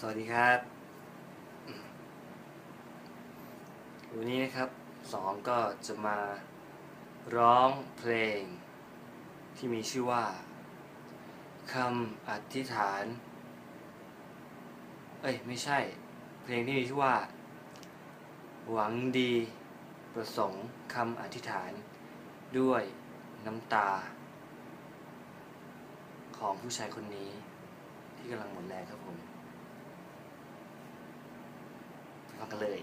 สวัสดีครับ วันนี้นะครับสองก็จะมาร้องเพลง ที่มีชื่อว่าคำอธิษฐาน เอ้ย ไม่ใช่ เพลงที่มีชื่อว่า หวังดีประสงค์คำอธิษฐาน ด้วยน้ำตา ของผู้ชายคนนี้ ที่กำลังหมดแรงครับผมไป ฟังกันเลย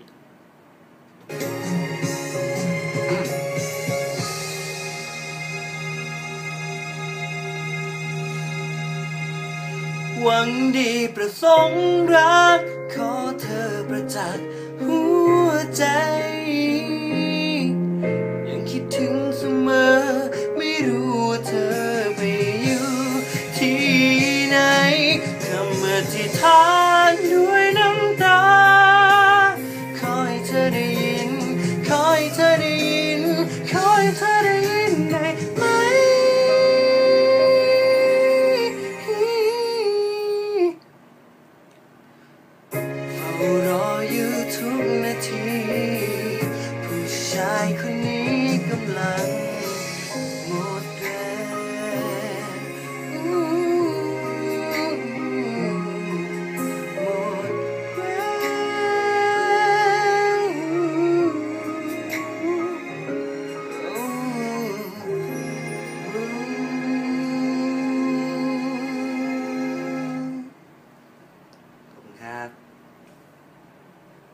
หวังดีประสงค์รัก ขอเธอประจักษ์หัวใจ ยังคิดถึงเสมอ ไม่รู้เธอไปอยู่ที่ไหนคำอธิษฐา ธอได้ยิน ขอให้เธอได้ยิน ขอให้เธอได้ยินได้ไหม เฝ้ารออยู่ทุกนาที ผู้ชายคนนี้กำลัง